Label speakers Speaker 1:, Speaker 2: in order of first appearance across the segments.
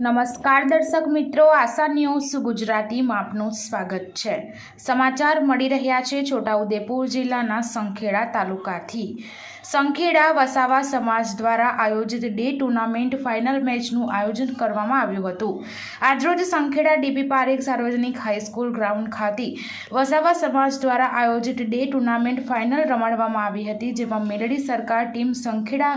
Speaker 1: નમસ્કાર દર્શક મિત્રો, આશા ન્યૂઝ ગુજરાતીમાં આપનું સ્વાગત છે. સમાચાર મળી રહ્યા છે છોટાઉદેપુર જિલ્લાના સંખેડા તાલુકાથી. સંખેડા વસાવા સમાજ દ્વારા આયોજિત ડે ટુર્નામેન્ટ ફાઇનલ મેચનું આયોજન કરવામાં આવ્યું હતું. આજરોજ સંખેડા ડીપી પારેખ સાર્વજનિક હાઈસ્કૂલ ગ્રાઉન્ડ ખાતે વસાવા સમાજ દ્વારા આયોજિત ડે ટુર્નામેન્ટ ફાઇનલ રમાડવામાં આવી હતી, જેમાં મેલડી સરકાર ટીમ સંખેડા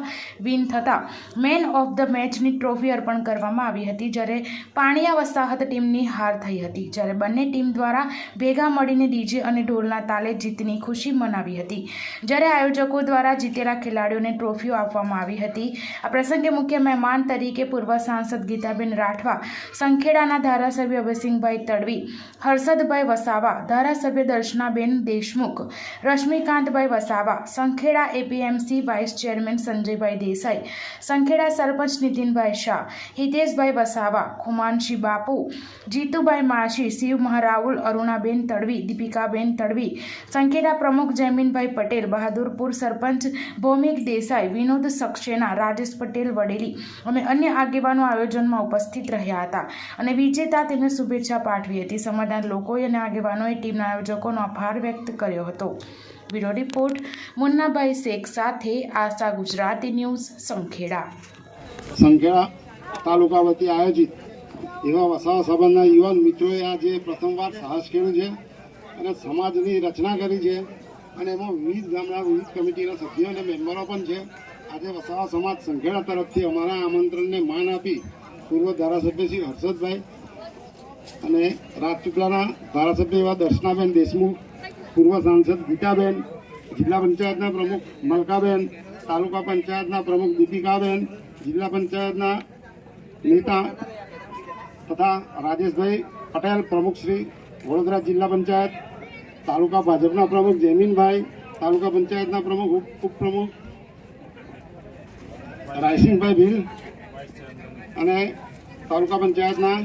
Speaker 1: વિન થતાં મેન ઓફ ધ મેચની ટ્રોફી અર્પણ કરવામાં આવી હતી, જ્યારે પાણીયા વસાહત ટીમની હાર થઈ હતી, જ્યારે બંને ટીમ દ્વારા ભેગા મળીને ડીજે અને ઢોલના તાલે જીતની ખુશી મનાવી હતી. જ્યારે આયોજકો દ્વારા જીતેલા ખેલાડીઓને ટ્રોફીઓ આપવામાં આવી હતી. આ પ્રસંગે મુખ્ય મહેમાન તરીકે પૂર્વ સાંસદ ગીતાબેન રાઠવા, સંખેડાના ધારાસભ્ય અભયસિંહભાઈ તડવી, હર્ષદભાઈ વસાવા, ધારાસભ્ય Darshanaben Deshmukh, Rashmikantbhai Vasava, Sankheda APMC vice chairman Sanjaybhai Desai, Sankheda sarpanch Nitinbhai Shah, Hiteshbhai Vasava Khumanshi Bapu, Jitubhai Machhi Shiv Maharaul, Arunaben Tadvi, દીપિકાબેન Tadvi, Sankheda પ્રમુખ જયમીનભાઈ પટેલ, બહાદુરપુર સરપંચ ભૌમિક દેસાઈ, વિનોદ સક્સેના, રાજેશ પટેલ, વડેલી અને અન્ય આગેવાનો આયોજનમાં ઉપસ્થિત રહ્યા હતા અને વિજેતા તેમને શુભેચ્છા પાઠવી હતી. સમાજના લોકોએ અને આગેવાનોએ ટીમના આયોજકોનો આભાર વ્યક્ત કર્યો હતો. બ્યુરો રિપોર્ટ, મુન્નાભાઈ શેખ સાથે આશા ગુજરાતી ન્યૂઝ, સંખેડા.
Speaker 2: સંખેડા તાલુકા વતી આયોજિત એવા વસાવા સંબંધના યુવાન મિત્રોએ આજે પ્રથમવાર સાહસ ખેડ્યું છે અને સમાજની રચના કરી છે. અને એમાં વિવિધ ગામના વિવિધ કમિટીના સભ્યો અને મેમ્બરો પણ છે. આજે વસાવા સમાજ સંખેડા તરફથી અમારા આમંત્રણને માન આપી પૂર્વ ધારાસભ્ય શ્રી હર્ષદભાઈ અને રાજપીપળાના ધારાસભ્ય એવા દર્શનાબેન દેશમુખ, પૂર્વ સાંસદ ગીતાબેન, જિલ્લા પંચાયતના પ્રમુખ મલકાબેન, તાલુકા પંચાયતના પ્રમુખ દીપિકાબેન, જિલ્લા પંચાયતના નેતા તથા રાજેશભાઈ પટેલ, પ્રમુખ શ્રી વડોદરા જિલ્લા પંચાયત તાલુકા ભાજપના પ્રમુખ જયમીનભાઈ, તાલુકા પંચાયતના પ્રમુખ ઉપ- ઉપપ્રમુખ રાયસિંહભાઈ ભીલ અને તાલુકા પંચાયતના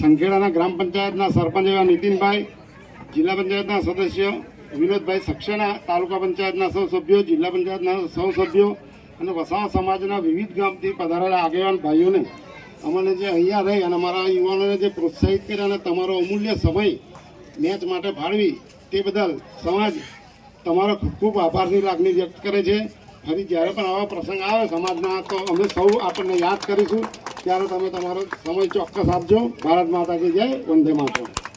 Speaker 2: સંખેડાના ગ્રામ પંચાયતના સરપંચ એવા નીતિનભાઈ, જિલ્લા પંચાયતના સદસ્ય વિનોદભાઈ સક્સેના, તાલુકા પંચાયતના સૌ સભ્યો, જિલ્લા પંચાયતના સૌ સભ્યો અને વસાવા સમાજના વિવિધ ગામથી પધારેલા આગેવાન ભાઈઓને અમને જે અહીંયા રહી અને અમારા યુવાનોને જે પ્રોત્સાહિત કર્યા અને તમારો અમૂલ્ય સમય મેચ માટે ફાળવી તે બદલ સમાજ તમારો ખૂબ ખૂબ આભારની લાગણી વ્યક્ત કરે છે. ફરી જ્યારે પણ આવા પ્રસંગ આવે સમાજના, તો અમે સૌ આપણને યાદ કરીશું. ત્યારે તમે તમારો સમય ચોક્કસ આપજો. ભારત માતા કી જય. વંદે માતરમ.